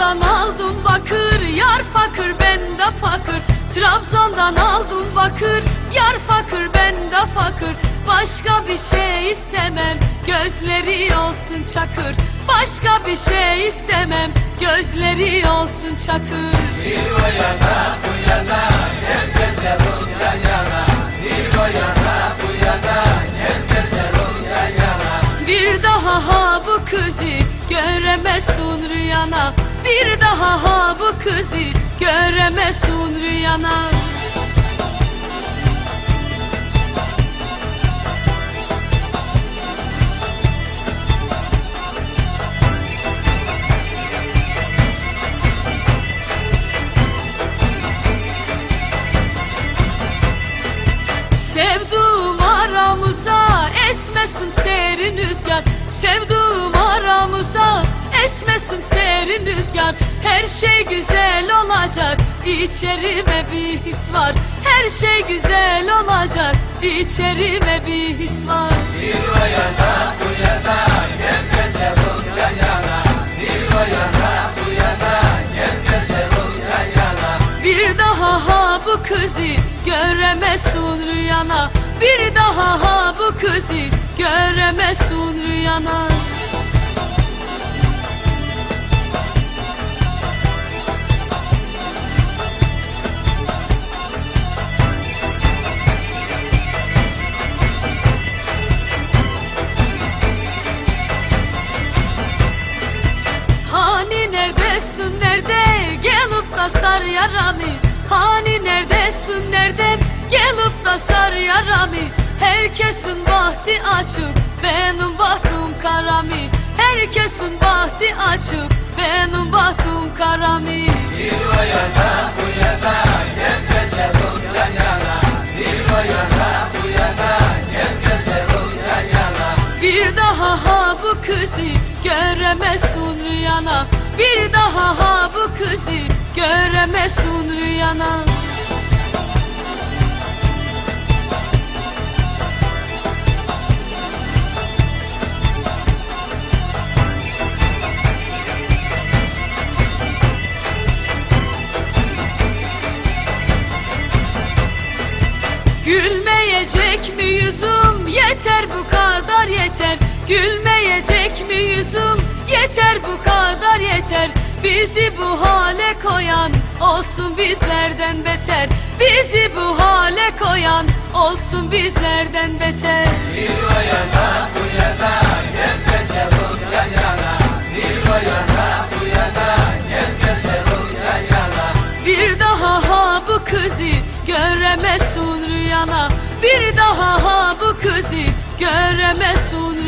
Trabzon'dan aldım bakır Yar fakir ben de fakir. Trabzon'dan aldım bakır Yar fakir ben de fakir. Başka bir şey istemem Gözleri olsun çakır. Başka bir şey istemem Gözleri olsun çakır. Bir daha ha bu kızı göremezsin rüyana Bir daha ha bu kızı göremezsin rüyana. Sevduğum aramıza esmesin serin rüzgar. Sevduğum aramıza esmesin serin rüzgar. Her şey güzel olacak. İçerime bir his var. Her şey güzel olacak. İçerime bir his var. Bir daha ha bu kızı göremezsin rüyana. Bir daha ha bu kızı göremezsin rüyana neredesin nerede? Gelip da sar yaramı Hani neredesin nereden gelip da sar yaramı Herkesin bahtı açık benim bahtım karami. Herkesin bahtı açık benim bahtım karami. Bir bu kızı göremezsin rüyana. Bir daha ha bu kızı göremezsin rüyana. Gülmeyecek mi yüzüm? Yeter bu kadar yeter Gülmeyecek mi yüzüm. Yeter bu kadar yeter. Bizi bu hale koyan olsun bizlerden beter. Bizi bu hale koyan olsun bizlerden beter. Bir daha ha bu kızı göremezsin rüyana. Bir daha ha bu kızı göremezsin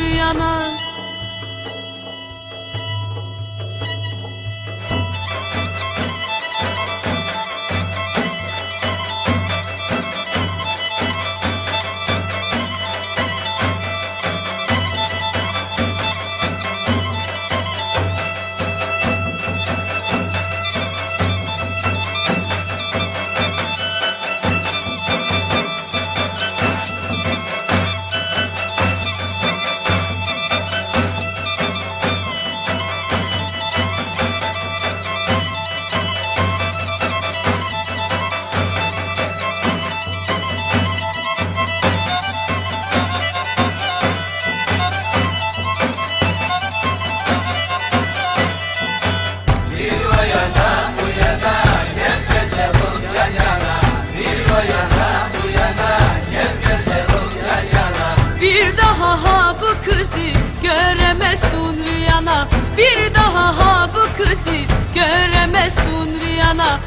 daha ha bu kızı göremezsin rüyana Bir daha ha bu kızı göremezsin rüyana